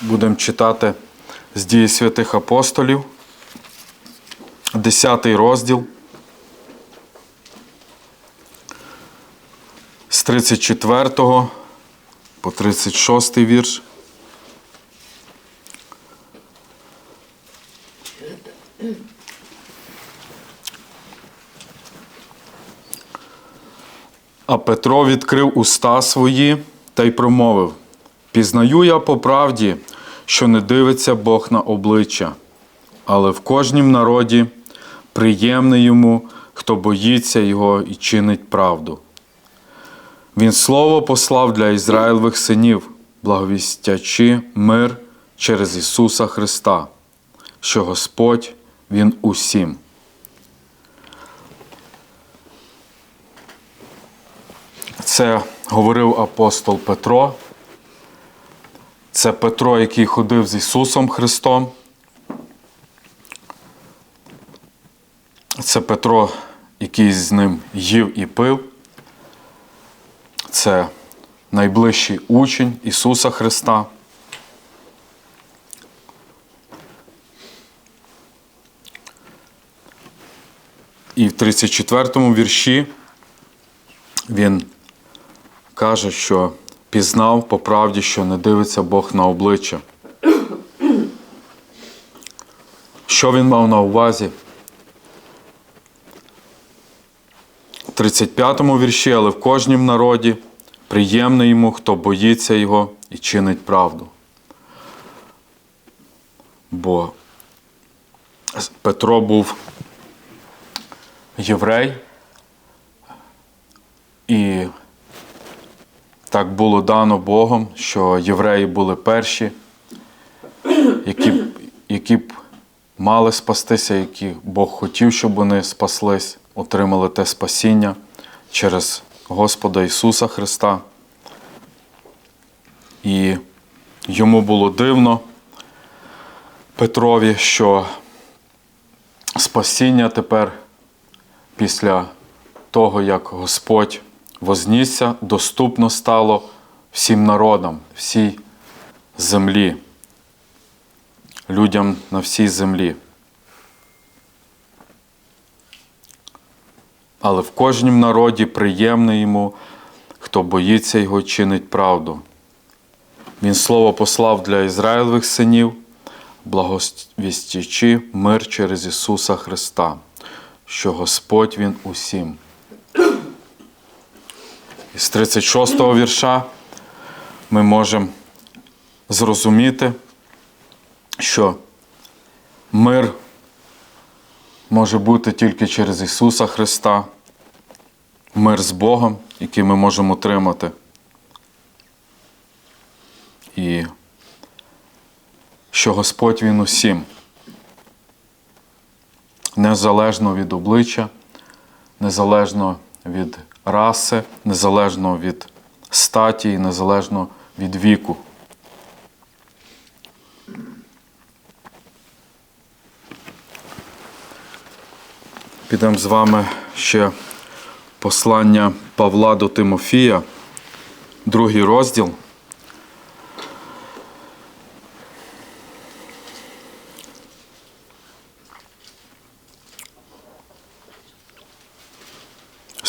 Будемо читати з дії святих апостолів, 10 розділ. З 34 по 36 вірш. А Петро відкрив уста свої та й промовив: Пізнаю я по правді, що не дивиться Бог на обличчя, але в кожнім народі приємний йому, хто боїться його і чинить правду. Він слово послав для Ізраїльових синів, благовістячи мир через Ісуса Христа, що Господь Він усім. Це говорив апостол Петро. Це Петро, який ходив з Ісусом Христом. Це Петро, який з ним їв і пив. Це найближчий учень Ісуса Христа. І в 34 вірші він каже, що пізнав по правді, що не дивиться Бог на обличчя. Що він мав на увазі? В 35 вірші, але в кожнім народі приємно йому, хто боїться його і чинить правду. Бо Петро був єврей, і так було дано Богом, що євреї були перші, які які б мали спастися, які Бог хотів, щоб вони спаслись, отримали те спасіння через Господа Ісуса Христа. І йому було дивно Петрові, що спасіння тепер після того, як Господь вознісся, доступно стало всім народам, всій землі, людям на всій землі. Але в кожнім народі приємно йому, хто боїться його чинить правду. Він слово послав для Ізраїльових синів, благовістячи мир через Ісуса Христа, що Господь Він усім. Із 36 го вірша ми можемо зрозуміти, що мир може бути тільки через Ісуса Христа, мир з Богом, який ми можемо отримати. І що Господь Він усім, незалежно від обличчя, незалежно від раси, незалежно від статі і незалежно від віку. Підемо з вами ще послання Павла до Тимофія, другий розділ.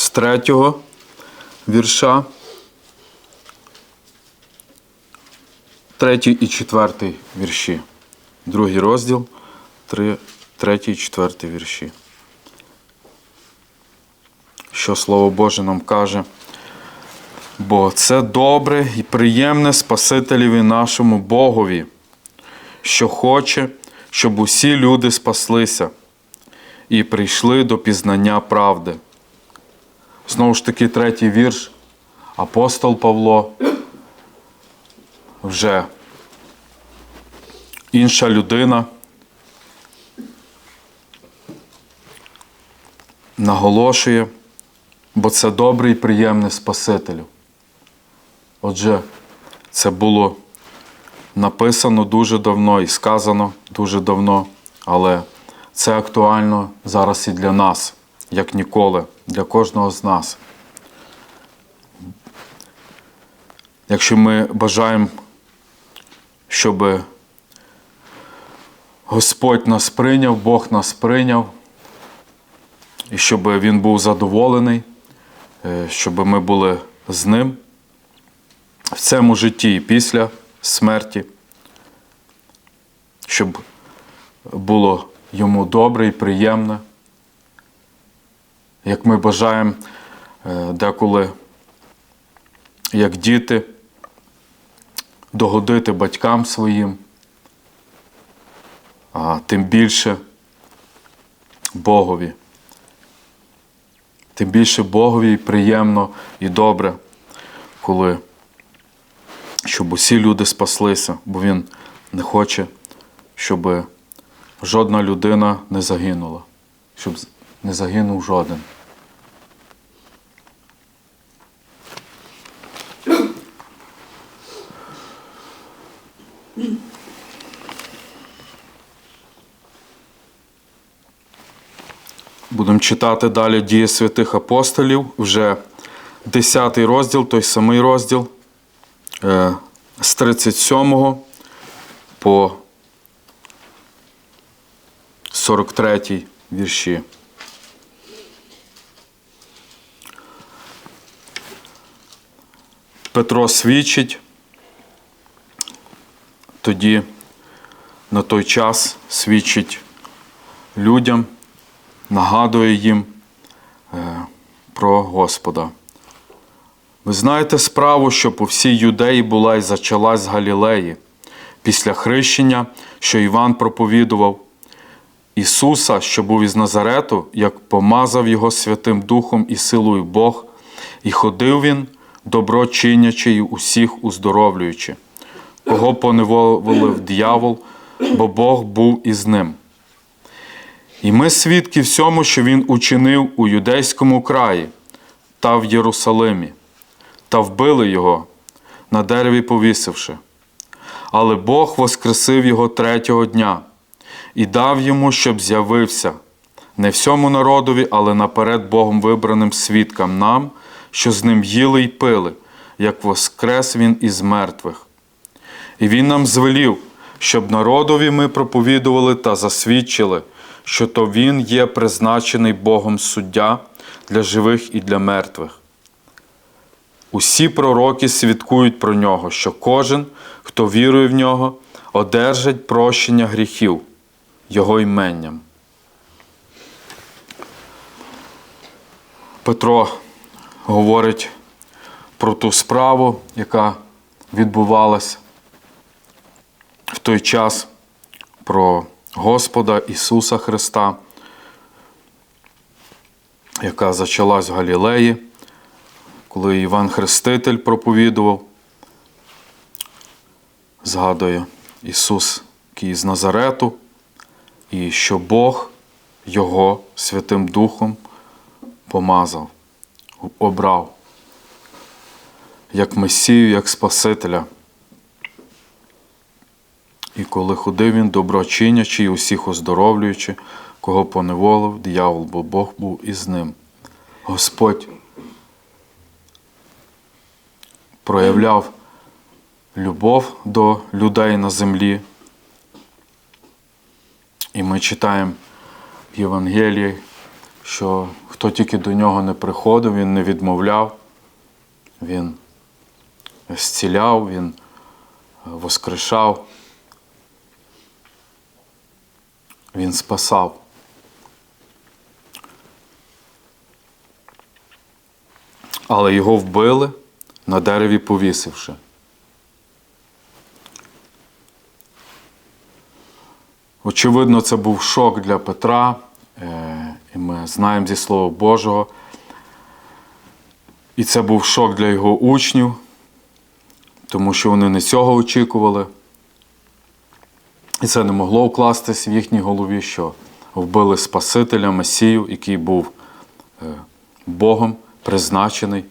З третього вірша. Третій і четвертий вірші. Другий розділ, три, третій і четвертий вірші. Що Слово Боже нам каже? Бо це добре і приємне Спасителеві нашому Богові, що хоче, щоб усі люди спаслися і прийшли до пізнання правди. Знову ж таки, третій вірш. Апостол Павло вже інша людина. Наголошує, бо це добрий і приємний Спасителю. Отже, це було написано дуже давно і сказано дуже давно, але це актуально зараз і для нас, як ніколи, для кожного з нас. Якщо ми бажаємо щоб Господь нас прийняв, Бог нас прийняв, і щоб Він був задоволений, е, щоб ми були з Ним в цьому житті і після смерті, щоб було йому добре і приємне, як ми бажаємо е, деколи, як діти, догодити батькам своїм, а тим більше Богові. Тим більше Богові приємно і добре, коли щоб усі люди спаслися, бо Він не хоче, щоб жодна людина не загинула, щоб не загинув жоден. Будемо читати далі дії святих апостолів, вже 10 розділ, той самий розділ, е, з 37 по 43 вірші. Петро свідчить, тоді на той час свідчить людям, нагадує їм е, про Господа. Ви знаєте справу, що по всій юдеї була і зачалась з Галілеї, після хрещення, що Іван проповідував, Ісуса, що був із Назарету, як помазав Його Святим Духом і силою Бог, і ходив він, добро чинячи й усіх уздоровлюючи, кого поневолив дьявол, бо Бог був із ним. І ми свідки всьому, що він учинив у юдейському краї та в Єрусалимі, та вбили його, на дереві повісивши. Але Бог воскресив його третього дня і дав йому, щоб з'явився не всьому народові, але наперед Богом вибраним свідкам нам, що з ним їли й пили, як воскрес він із мертвих. І він нам звелів, щоб народові ми проповідували та засвідчили, що то він є призначений Богом суддя для живих і для мертвих. Усі пророки свідкують про нього, що кожен, хто вірує в нього, одержить прощення гріхів Його іменням. Петро говорить про ту справу, яка відбувалась в той час, про Господа Ісуса Христа, яка зачалась в Галілеї, коли Іван Хреститель проповідував, згадує Ісус який з Назарету, і що Бог Його Святим Духом помазав, обрав як Месію, як Спасителя. І коли ходив він, доброчинячи і усіх оздоровлюючи, кого поневолив, диявол, бо Бог був із ним. Господь проявляв любов до людей на землі. І ми читаємо в Євангелії, що хто тільки до нього не приходив, він не відмовляв, він зціляв, він воскрешав. Він спасав. Але його вбили на дереві повісивши. Очевидно, це був шок для Петра, е, і ми знаємо зі Слова Божого. І це був шок для його учнів, тому що вони не цього очікували. І це не могло вкластись в їхній голові, що вбили Спасителя, Месію, який був е, Богом призначений.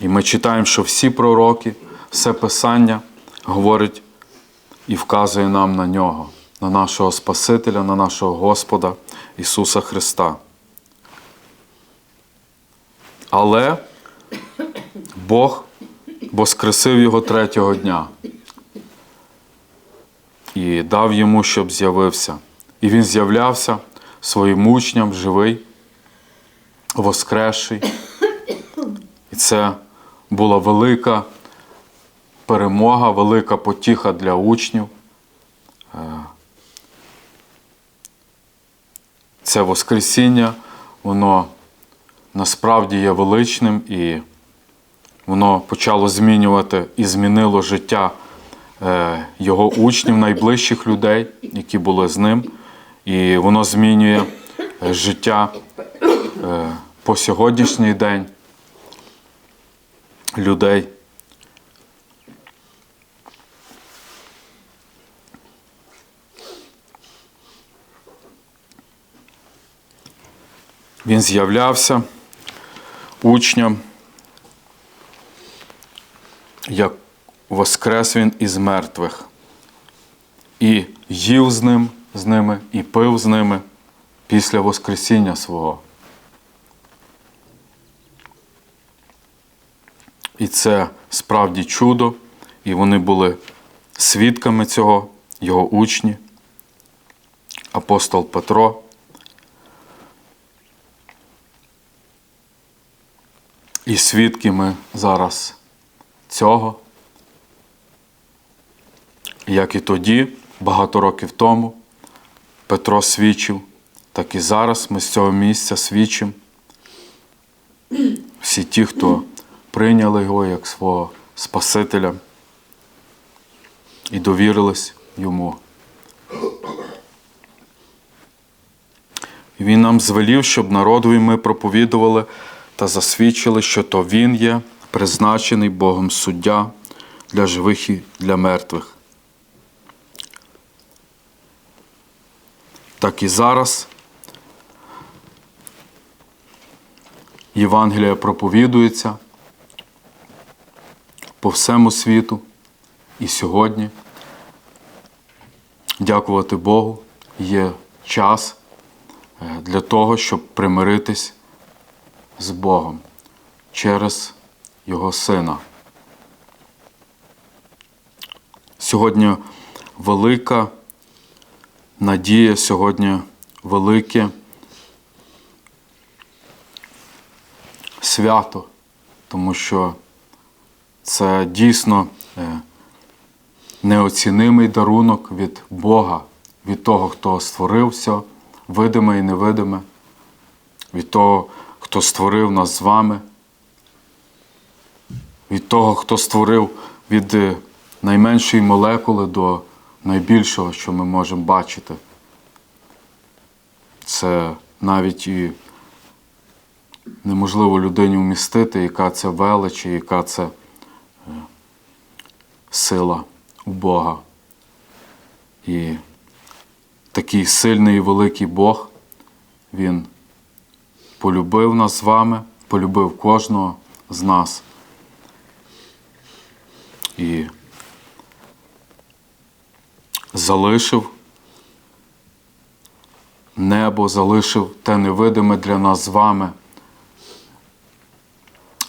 І ми читаємо, що всі пророки, все Писання говорить і вказує нам на нього, на нашого Спасителя, на нашого Господа Ісуса Христа. Але Бог воскресив Його третього дня. І дав йому, щоб з'явився. І він з'являвся своїм учням живий, воскресший. І це була велика перемога, велика потіха для учнів. Е, Це Воскресіння, воно насправді є величним і воно почало змінювати і змінило життя його учнів, найближчих людей, які були з ним. І воно змінює е, життя е, по сьогоднішній день людей. Він з'являвся учням, як воскрес він із мертвих, і їв з ним, з ними, і пив з ними після Воскресіння свого. І це справді чудо, і вони були свідками цього, його учні, апостол Петро. І свідки ми зараз цього, як і тоді, багато років тому, Петро свідчив, так і зараз ми з цього місця свідчимо. Всі ті, хто прийняли його як свого Спасителя і довірились йому. Він нам звелів, щоб народові ми проповідували та засвідчили, що то Він є призначений Богом суддя для живих і для мертвих. Так і зараз Євангелія проповідується по всьому світу і сьогодні. Дякувати Богу, є час е, для того, щоб примиритись з Богом через Його Сина. Сьогодні велика надія, сьогодні велике свято, тому що це дійсно е, неоцінимий дарунок від Бога, від того, хто створив все, видиме і невидиме, від того, хто створив нас з вами, від того, хто створив від е, найменшої молекули до найбільшого, що ми можемо бачити. Це навіть і неможливо людині вмістити, яка це велич, і яка це е, сила у Бога. І такий сильний і великий Бог, Він полюбив нас з вами, полюбив кожного з нас. І залишив небо, залишив те невидиме для нас з вами,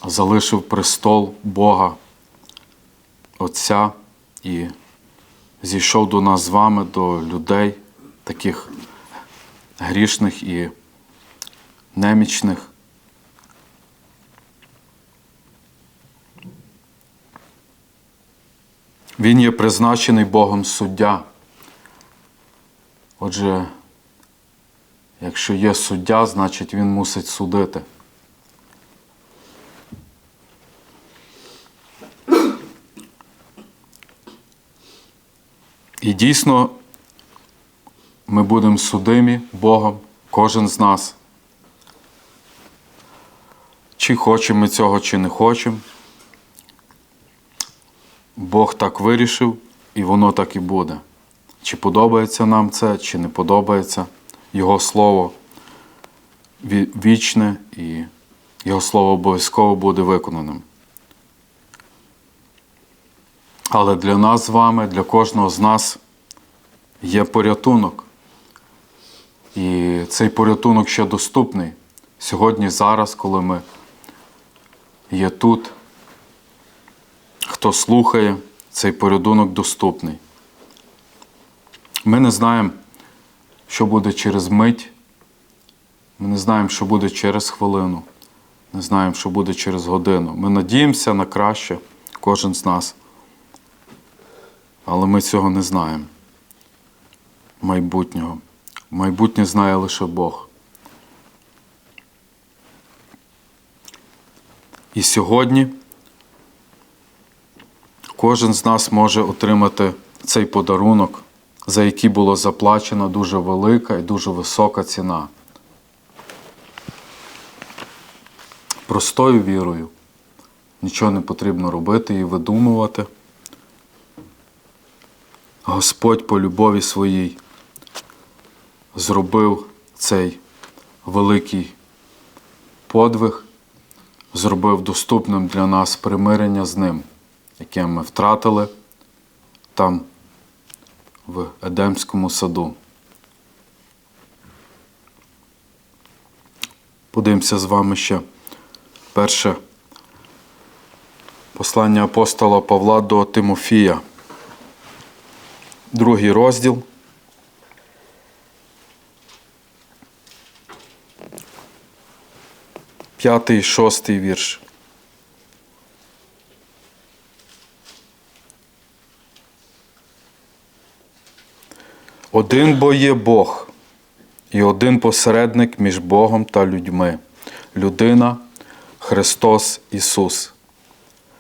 залишив престол Бога, Отця і зійшов до нас з вами, до людей, таких грішних і немічних. Він є призначений Богом суддя. Отже, якщо є суддя, значить він мусить судити. І дійсно ми будемо судимі Богом, кожен з нас. Чи хочемо ми цього, чи не хочемо. Бог так вирішив, і воно так і буде. Чи подобається нам це, чи не подобається Його Слово вічне і Його Слово обов'язково буде виконаним. Але для нас з вами, для кожного з нас є порятунок. І цей порятунок ще доступний сьогодні, зараз, коли ми є тут. Хто слухає, цей порятунок доступний. Ми не знаємо, що буде через мить. Ми не знаємо, що буде через хвилину. Не знаємо, що буде через годину. Ми надіємося на краще, кожен з нас. Але ми цього не знаємо. Майбутнього. Майбутнє знає лише Бог. І сьогодні кожен з нас може отримати цей подарунок, за який було заплачена дуже велика і дуже висока ціна. Простою вірою. Нічого не потрібно робити і видумувати. Господь по любові своїй зробив цей великий подвиг, зробив доступним для нас примирення з ним, яке ми втратили там, в Едемському саду. Подивимося з вами ще перше послання апостола Павла до Тимофія. Другий розділ. П'ятий, шостий вірш. Один бо є Бог, і один посередник між Богом та людьми, людина Христос Ісус,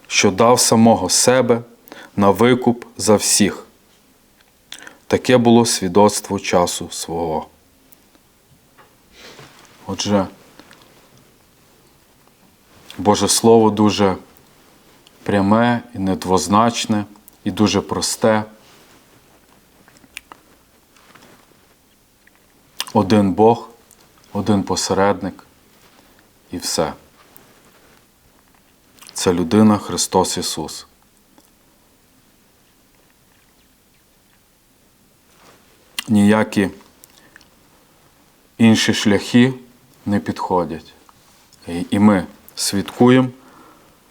що дав самого себе на викуп за всіх. Таке було свідоцтво часу свого. Отже, Боже Слово дуже пряме і недвозначне, і дуже просте. Один Бог, один посередник і все. Це людина Христос Ісус. Ніякі інші шляхи не підходять. І- ми свідкуємо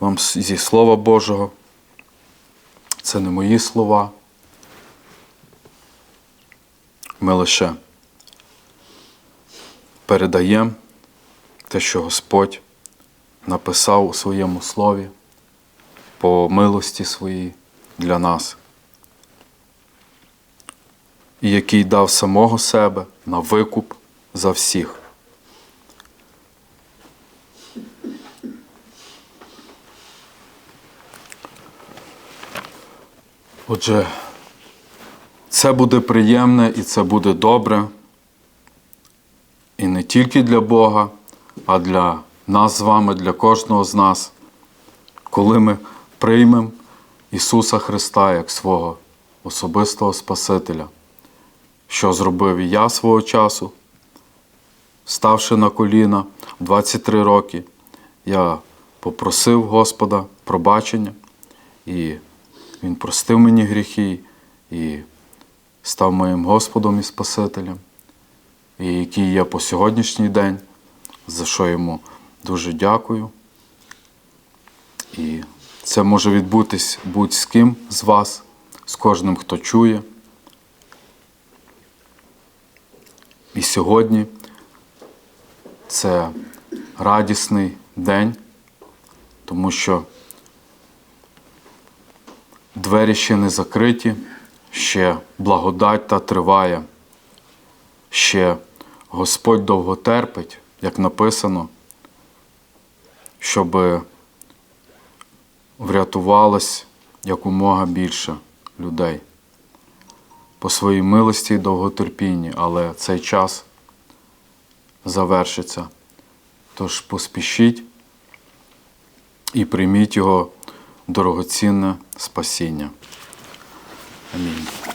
вам зі Слова Божого. Це не мої слова. Ми лише передаємо те, що Господь написав у своєму слові по милості своїй для нас, і який дав самого себе на викуп за всіх. Отже, це буде приємне і це буде добре. Тільки для Бога, а для нас з вами, для кожного з нас, коли ми приймемо Ісуса Христа як свого особистого Спасителя, що зробив і я свого часу, ставши на коліна в 23 роки, я попросив Господа пробачення, і Він простив мені гріхи і став моїм Господом і Спасителем і який є по сьогоднішній день, за що йому дуже дякую. І це може відбутись будь-з ким з вас, з кожним, хто чує. І сьогодні це радісний день, тому що двері ще не закриті, ще благодать та триває ще Господь довго терпить, як написано, щоб врятувалось якомога більше людей по своїй милості і довготерпінні, але цей час завершиться. Тож поспішіть і прийміть його дорогоцінне спасіння. Амінь.